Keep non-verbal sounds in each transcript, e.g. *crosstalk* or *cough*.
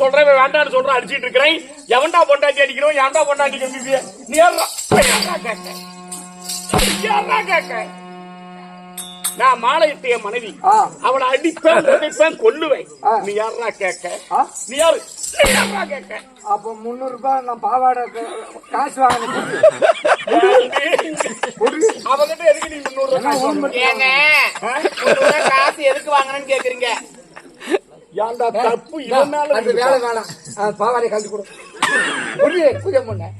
சொல்றேன் வேண்டாம்னு சொல்றேன் அடிச்சிட்டு இருக்கிறேன். எவன்டா பொண்டாட்டி அடிக்கிறோம்? ஏன்டா பொண்டாட்டி கம்பிப்பிய நீ யாரா யாரா கேட்க நான் மாலையிட்ட என் மனைவி. அவளை அடிப்பேன் உதைப்பேன் கொல்லுவேன். நீ யாரா கேட்க? நீ யாரு? அப்போ முந்நூறு ரூபாய் நான் பாவாடை காசு வாங்கினேன் அவகிட்ட எதுக்கு நீ முன்னூறு ரூபாய் காசு எதுக்கு வாங்கணும்னு கேக்குறீங்க? ஏன்டா தப்பு? அந்த வேலை வேணாம் பாவாடை கழட்டி கொடு. புரிய முன்ன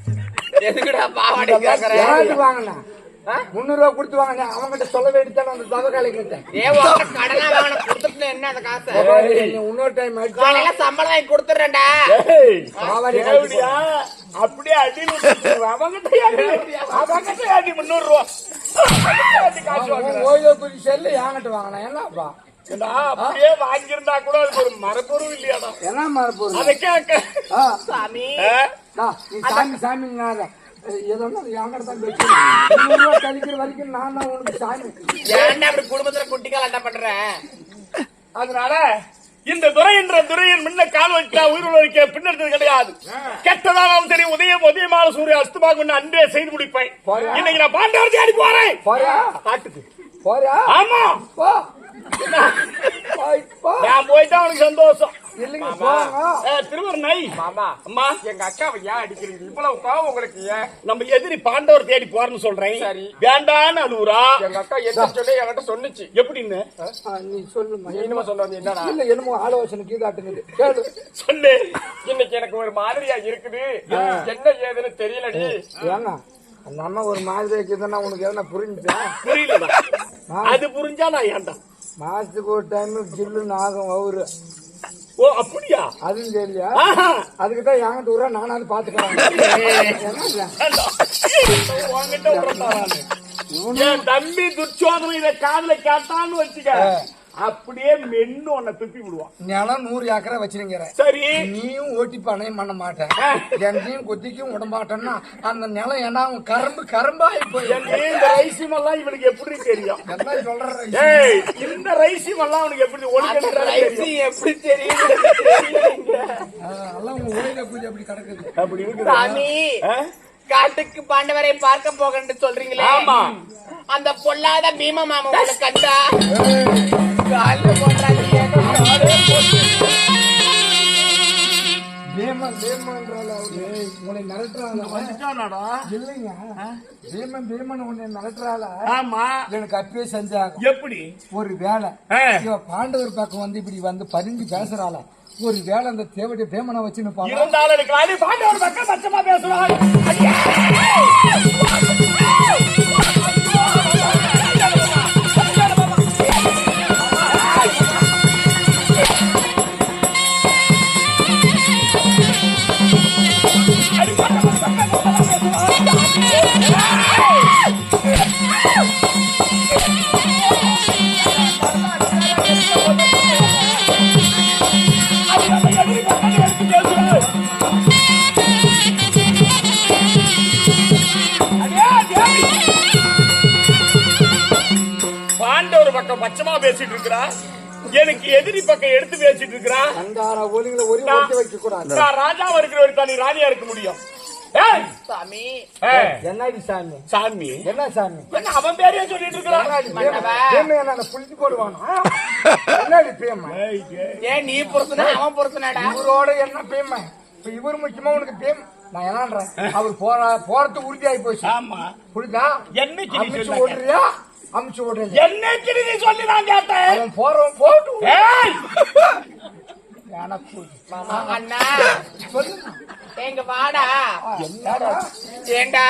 எதுக்குடா பாவாடை கேக்குற? யாருக்கு வாங்கினா? முந்நூறு ரூபாய் கொடுத்து வாங்கினா அவங்ககிட்ட சொல்ல வேண்டியதானே அந்த தவக்காலை கிட்டேன் ஏ உன்கிட்ட கடனா வாங்கின கொடுத்துட்டு என்ன அந்த காசை? இன்னொரு டைம் சம்பளம் வாங்கி கொடுத்துறேன்டா அப்படியே. அவங்கிட்ட அடி, அவங்கிட்ட அடி முந்நூறு ரூபா. அவங்கிட்ட. ஓய்வு குறி செல்லு என்கிட்ட வாங்கினா என்னப்பா? அப்படியே வாங்கியிருந்தா கூட அதுக்கு ஒரு மரப்பொருள் இல்லையாடா? என்ன சாமி. ஆ? டா, நீ சாமி கழிக்கிற வரைக்கும் நான் தான் உனக்கு சாமி. ஏன்டா அப்படி குடும்பத்துல குட்டி காலாட்டா பண்ற? அதனால இந்த துறை என்ற துறையின் முன்ன கால் வைக்க உயிர் வைக்க பின்னெடுத்தது கிடையாது. கெட்டதாலும் சரி உதயம் உதயமான சூரிய அஸ்தமாக அன்றே செய்து முடிப்பேன்? இன்னைக்கு நான் பாண்டவர் தேடி போறேன். போறியா? காட்டுக்கு. போறியா? ஆமா. நான் போயிட்டா அவனுக்கு சந்தோஷம். இல்லைங்க போங்க. ஏ, திருவர் நை மாமா. அம்மா. எங்க அக்காவை ஏன் அடிக்கிறீங்க? இவ்வளவு கோவம் உங்களுக்கு ஏன்? நம்ம எதிரி பாண்டவர் தேடி போறேன்னு சொல்றேன். வேண்டான்னு அழுவுறா. எங்க அக்கா எந்த சொல்லி என்கிட்ட சொன்னுச்சு? எப்படின்னு? நீ சொல்லுமா நீ இனிமே சொல்ல என்னடா? இல்ல என்னமோ ஆலோசனை கீதாட்டுங்குது கேளு. சொல்லு. இன்னைக்கு எனக்கு ஒரு மாதிரியா இருக்குது. என்ன ஏதுன்னு தெரியலடி. ஏங்க அந்த அம்மா ஒரு மாதிரி இருக்குதுன்னா உனக்கு எதனா புரிஞ்சுச்சா புரியலடா. அது புரிஞ்சா நான் ஏன்டா மாசத்துக்கு ஒரு டைம் ஜில்லுன்னு ஆகும் அவரு ஓ அப்படியா? அதுவும் ஆஹா. அதுக்கு தான் என்கிட்ட ஊரா நானாவது? என் தம்பி துச்சோதனை இதை காதுல கேட்டான்னு வச்சுக்க. அப்படியே மென்னு உன்னை துப்பி விடுவான். நிலம் நூறு ஏக்கரை வச்சிருக்கிற சரி. நீயும் ஓட்டி பணையும் பண்ண மாட்டேன். என்னையும் குத்திக்கும் விட மாட்டேன்னா அந்த நிலம் ஏன்னா அவன் கரும்பு கரும்பாயி போய் இந்த ரைசியம் எல்லாம் இவனுக்கு எப்படி தெரியும்? என்ன சொல்ற ஏய் இந்த ரைசியம் எல்லாம் அவனுக்கு எப்படி ஒழுங்கு ரைசி எப்படி தெரியும்? எல்லாம் உங்க ஓயில பூஜை அப்படி கிடக்குது. அப்படி இருக்குது. சாமி காட்டுக்கு பாண்டவரை பார்க்க போகன்னு சொல்றீங்களே? ஆமா. அந்த பொல்லாத பீம மாமா கண்டா? கால்ல போடுறாங்க உன்னை மிரட்டுறாளா இல்லைங்க பீமன் பீமன் உன்னை மிரட்டுறாளா ஆமா. எனக்கு அப்பயே செஞ்சாங்க எப்படி? ஒரு வேலை இவ பாண்டவர் பக்கம் வந்து இப்படி வந்து பரிஞ்சு பேசுறாள ஒரு வேலை அந்த தேவடைய பேமனை வச்சு நிப்பாங்க பாண்டவர் பக்கம் பச்சமா பேசுவான். பச்சமா பேசிட்டு இருக்கிறா? எனக்கு எதிரி பக்கம் எடுத்து பேசிட்டு இருக்கிறா? அந்தார ஒலிங்களை ஒரு ஒட்டி வைக்க கூடாது. நான் ராஜாவா இருக்கிற ஒரு தனி ராணியா இருக்க முடியும். ஏய், சாமி. என்னடி சாமி? சாமி. என்ன சாமி? என்ன அவன் பேரையே சொல்லிட்டு இருக்கிறான் புளிச்சு போடுவானா? என்னடி பேமை. ஏன் நீ பொறுத்தனா? அவன் பொறுத்தனாடா? இவரோட என்ன பேமை? இப்ப இவர் முக்கியமா உனக்கு பேம் நான் என்னன்றேன். அவர் போற போறது உறுதியாகி போச்சு. ஆமா. புரியுதா? என்னைக்கு ஓடுறியா? அமிச்சு ஓடுறியா என்னைக்கு நீ சொல்லி நான் கேட்டேன்? போறவன் போட்டு அண்ணா. எங்க வாடா. என்னடா? ஏண்டா?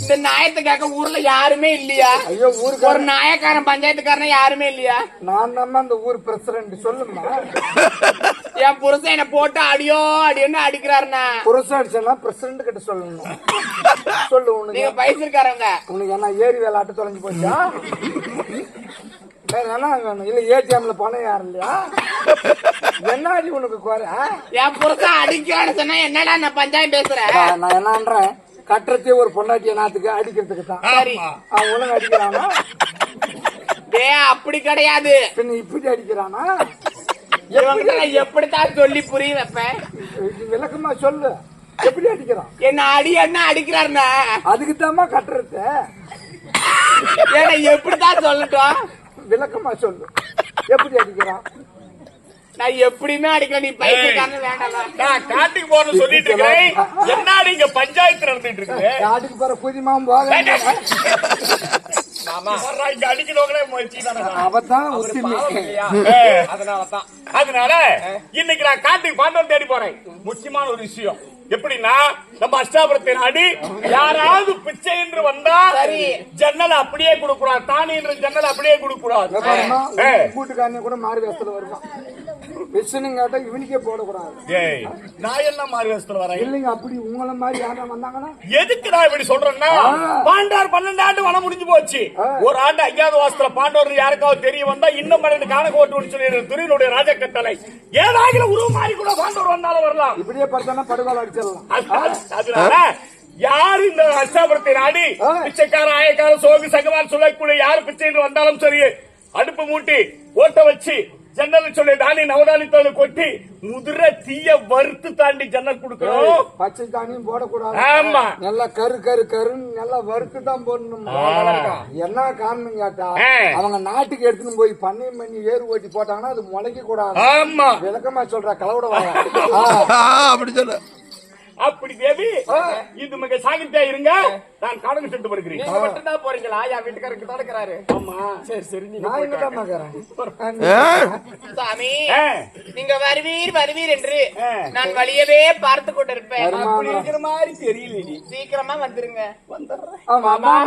இந்த நாயத்துக்காக ஊர்ல யாருமே இல்லையா? ஐயோ ஒரு ஊருக்கு நாயக்காரன் பஞ்சாயத்துக்காரன் யாருமே இல்லையா? நான் அந்த ஊர் பிரசிடண்ட் சொல்லுமா. என் புருஷன் என்ன போட்டு அடியோ அடியோன்னு அடிக்கிறாருண்ணா. புருஷன் அடிச்சா பிரசிடண்ட் கிட்ட சொல்லணும். சொல்லு உனக்கு. நீங்க பைசல்காரங்க உனக்கு என்ன ஏரி வேலாட்டு தொலைஞ்சு போச்சா? வேற என்ன வேணும் இல்ல ஏடிஎம்ல பணம் யாரும் இல்லையா? என்னடி உனக்கு குறை என் புருஷன் அடிக்கான்னு சொன்னா என்னடா நான் பஞ்சாயம் பேசுறேன் நான் என்னன்றேன். கட்டுறதே ஒரு பொண்டாட்டி நாத்துக்கு அடிக்கிறதுக்கு தான். சரி. அவன் ஒழுங்கு அடிக்கிறானா? டே அப்படி கிடையாது. பின்ன இப்படி அடிக்கிறானா? எப்படித்தான் சொல்லி புரிய வைப்பேன்? விளக்கமா சொல்லு. எப்படி அடிக்கிறான்? என்ன அடி என்ன அடிக்கிறாருண்ணா? அதுக்கு தாமா கட்டுறது. ஏன்னா எப்படித்தான் சொல்லட்டும்? விளக்கமா சொல்லு. எப்படி அடிக்கிறான்? நான் எப்படியுமே அடிக்கல நீ பைசக்காரன் வேண்டாம் நான் காட்டுக்கு போறேன்னு சொல்லிட்டு இருக்கிறேன். என்னடி இங்க பஞ்சாயத்து நடந்துட்டு இருக்குது ஆட்டுக்கு போற குதிமாவும் போக இங்க அடிக்கிறவங்களே முயற்சி தானே அவதான் அதனாலதான். அதனால இன்னைக்கு நான் காட்டுக்கு பாண்டவன் தேடி போறேன். முக்கியமான ஒரு விஷயம். எப்படின்னா நம்ம அஷ்டாபுரத்தை நாடி யாராவது பிச்சை என்று வந்தா சரி. ஜன்னல் அப்படியே கொடுக்கூடாது. தானி என்ற ஜன்னல் அப்படியே கொடுக்கூடாது. கூட்டுக்காரனே கூட மாறு வேஷத்துல வருவான் விசனுங்க கேட்டா இவனுக்கே போடக்கூடாது. ஏய், நான் என்ன மாறு வேஷத்துல வரேன்? இல்லைங்க அப்படி உங்களை மாதிரி யாரா வந்தாங்கன்னா? எதுக்கு நான் இப்படி சொல்றேன்னா பாண்டார் பன்னெண்டு ஆண்டு வனம் முடிஞ்சு போச்சு. ஒரு ஆண்டு ஐயாவது வருஷத்துல பாண்டவர் யாருக்காவது தெரிய வந்தா இன்னும் பன்னெண்டு காண ஓட்டு சொல்லி துரியனுடைய ராஜக்கட்டளை ஏதாவது உருவம் மாறி கூட பாண்டவர் வந்தாலும் வரலாம். இப்படியே பார்த்தானா படுகால அடிச்சிடலாம் யாரு இந்த அஷ்டாபுரத்தை நாடி. பிச்சைக்கார ஆயக்கார சோகு சகவான் சொல்லக்கூடிய யாரு பிச்சை என்று வந்தாலும் சரி அடுப்பு மூட்டி ஓட்ட வச்சு ஜன்னல் சொல்லி தானி நவதானி தோலை கொட்டி முதிர தீய வறுத்து தாண்டி ஜன்னல் கொடுக்கணும். பச்சை தானியும் போடக்கூடாது. ஆமா. நல்லா கரு கரு கருன்னு நல்லா வறுத்து தான் போடணும். என்ன காரணம் கேட்டா. அவங்க நாட்டுக்கு எடுத்துன்னு போய் பண்ணையம் பண்ணி ஏறு ஓட்டி போட்டாங்கன்னா அது முளைக்க கூடாது ஆமா. விளக்கமா சொல்ற கலவுட வாங்க *laughs* அப்படி சொல்லு. அப்படி தேவி இது மிக சாகித்யா இருங்க. நான் காடகு சென்று வருகிறேன். மட்டும் தான் போறீங்களா? என் வீட்டுக்காரருக்கு தடுக்கிறாரு ஆமா. சரி சரி நீங்க நான் சாமி. நீங்க வருவீர் வருவீர் என்று. நான் வழியவே பார்த்து கொண்டிருப்பேன். அப்படி இருக்கிற மாதிரி தெரியல நீ சீக்கிரமா வந்துருங்க.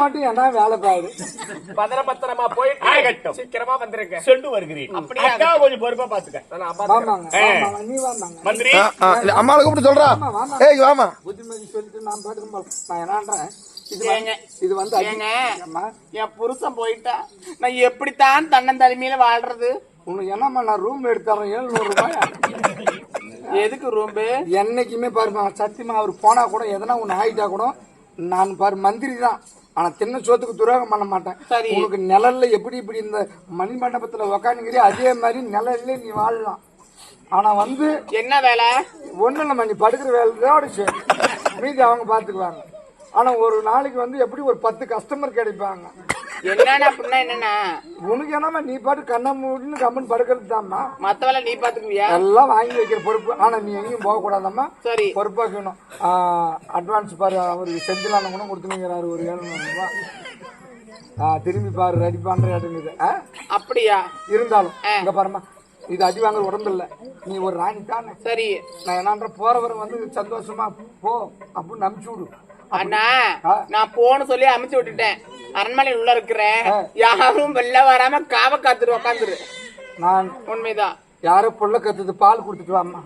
மட்டும் என்ன வேலை பாரு. பத்திர பத்திரமா போயிட்டு. சீக்கிரமா வந்துருங்க. சென்று வருகிறேன். அப்படியே? அக்கா கொஞ்சம் பொறுப்பா பாத்துக்க அம்மாவை கூப்பிட்டு சொல்றா. ஏய் வாமா. புத்திமதி சொல்லிட்டு நான் பாட்டுக்கு. நான் என்னன்றேன். இது ஏங்க. வந்து இது வந்து அடி- ஏங்க. அம்மா என் புருஷன் போயிட்டா. நான் எப்படித்தான் தன்னந்தலைமையில வாழ்றது? உனக்கு என்னம்மா நான் ரூம் எடுத்துறேன் எழுநூறு ரூபாய்? எதுக்கு ரூம்பு என்னைக்குமே பாருமா சத்தியமா அவர் போனா கூட எதனா ஒண்ணு ஆயிட்டா கூட நான் பாரு மந்திரி தான். ஆனா தின்ன சோத்துக்கு துரோகம் பண்ண மாட்டேன். சரி. உனக்கு நிழல்ல எப்படி இப்படி இந்த மணி மண்டபத்துல உக்காந்துக்கிறியோ அதே மாதிரி நிழல்ல நீ வாழலாம். ஆனா வந்து என்ன வேலை? ஒண்ணு இல்லம்மா நீ படுக்கிற வேலையோட சரி மீதி அவங்க பாத்துக்குவாங்க. ஆனா ஒரு நாளைக்கு வந்து எப்படி ஒரு பத்து கஸ்டமர் கிடைப்பாங்க? என்னன்னா அப்படின்னா என்னன்னா? உனக்கு என்னம்மா நீ பாட்டு கண்ண மூடின்னு கம்மன் படுக்கிறது தான்மா நீ பாத்துக்குவியா? எல்லாம் வாங்கி வைக்கிற பொறுப்பு. ஆனா நீ எங்கேயும் போக கூடாதம்மா சரி பொறுப்பாக்கணும் அட்வான்ஸ் பாரு அவருக்கு செஞ்சிலான கூட கொடுத்துனுங்கிறாரு ஒரு ஆ, திரும்பி பாரு ரெடி பண்ற இடங்குது? அப்படியா? இருந்தாலும் இங்க பாருமா இது அடி உடம்பு இல்ல நீ ஒரு ராணி தானே. சரி. நான் என்னன்ற போறவரை வந்து சந்தோஷமா போ அப்படின்னு அனுப்பிச்சு விடு. அண்ணா. நான் போன்னு சொல்லி அமுச்சு விட்டுட்டேன். அரண்மனையில் உள்ள இருக்கிறேன் யாரும் வெளில வராம காவ காத்துட்டு உக்காந்துரு. நான் உண்மைதான். யாரோ புள்ள கத்துது பால் கொடுத்துட்டு வாம்மா.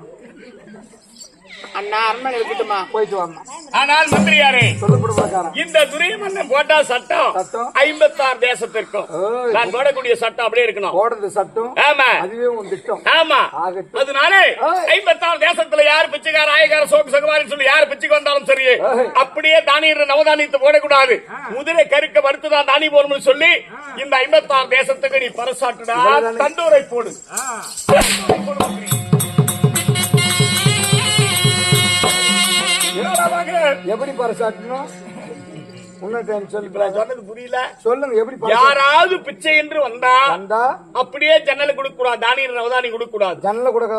அண்ணா அரண்மனை இருக்கட்டுமா? போயிட்டு வாம்மா. ஆனால் மந்திரியாரே இந்த துரியமன்னன் போட்டா சட்டம் சட்டம்? ஐம்பத்தாறு தேசத்திற்கும். நான் போடக்கூடிய சட்டம் அப்படியே இருக்கணும் போடுறது சட்டம் ஆமா அதுவே உன் திட்டம் ஆமா. அதனால ஏய். ஐம்பத்தாறு தேசத்துல யார் பிச்சைக்கார ஆயக்கார சோக்கு சகவாரின்னு சொல்லி யார் பிச்சைக்கு வந்தாலும் சரி. அப்படியே தானிய நவதானியத்தை போடக்கூடாது முதலை கருக்க வறுத்துதான் தானி போடணும்னு சொல்லி இந்த ஐம்பத்தாறு தேசத்துக்கு நீ பரசாட்டுடா? தண்டூரை போடு போடு எப்படி நான் சொன்னது புரியல. சொல்லுங்க எப்படி? யாராவது பிச்சை என்று வந்தா வந்தா? அப்படியே ஜன்னல் கொடுக்க கூடாது தானிய நவதானியம் கொடுக்க கூடாது ஜன்னல கொடுக்க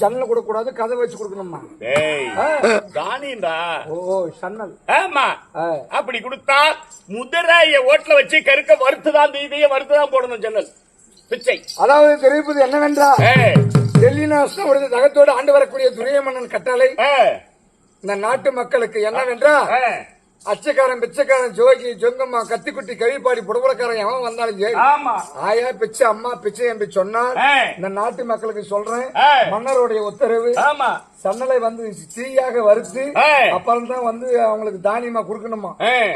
ஜன்னல கொடுக்க கூடாது கதை வச்சு கொடுக்கணுமா. தானியம்டா. ஓ சன்னல். ஆமா. அப்படி கொடுத்தா முதிரைய ஓட்டுல வச்சு கருக்க வறுத்துதான் இதையே வறுத்துதான் போடணும் ஜன்னல். பிச்சை. அதாவது தெரிவிப்பது என்னவென்றா? டெல்லி நாசம் தகத்தோடு ஆண்டு வரக்கூடிய துரியமன்னன் கட்டளை. இந்த நாட்டு மக்களுக்கு என்னவென்றா ஏய். அச்சக்காரன் பிச்சைக்காரன் ஜோகி ஜொங்கம்மா கத்திக்குட்டி கவிப்பாடி புடபுடக்காரன் எவன் வந்தாலும் சரி ஆயா பிச்சை அம்மா பிச்சை என்று சொன்னால். இந்த நாட்டு மக்களுக்கு சொல்றேன். மன்னருடைய உத்தரவு சன்னலை வந்து தீயாக வறுத்து. அப்புறம் தான் வந்து அவங்களுக்கு தானியமா கொடுக்கணுமா.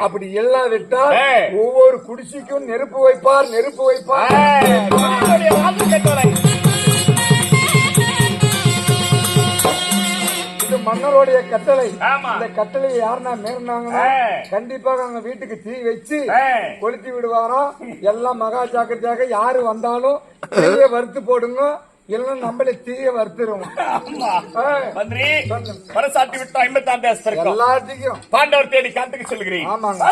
அப்படி எல்லாம் விட்டால். ஒவ்வொரு குடிசைக்கும் நெருப்பு வைப்பார் நெருப்பு வைப்பார் மன்னருடைய கட்டளை. இந்த கட்டளையை யாருன்னா மீறினாங்கன்னா. கண்டிப்பாக அவங்க வீட்டுக்கு தீ வச்சு. கொளுத்தி விடுவாராம் எல்லாம் மகா ஜாக்கிரதையாக யாரு வந்தாலும் தீயை வறுத்து போடுங்க. இல்லைன்னா நம்மளே தீய மந்திரி பரசாட்டி விட்டு தேசத்திற்கும் எல்லாத்துக்கும் பாண்டவர் தேடி காத்துக்கு சொல்கிறேன். ஆமாங்க.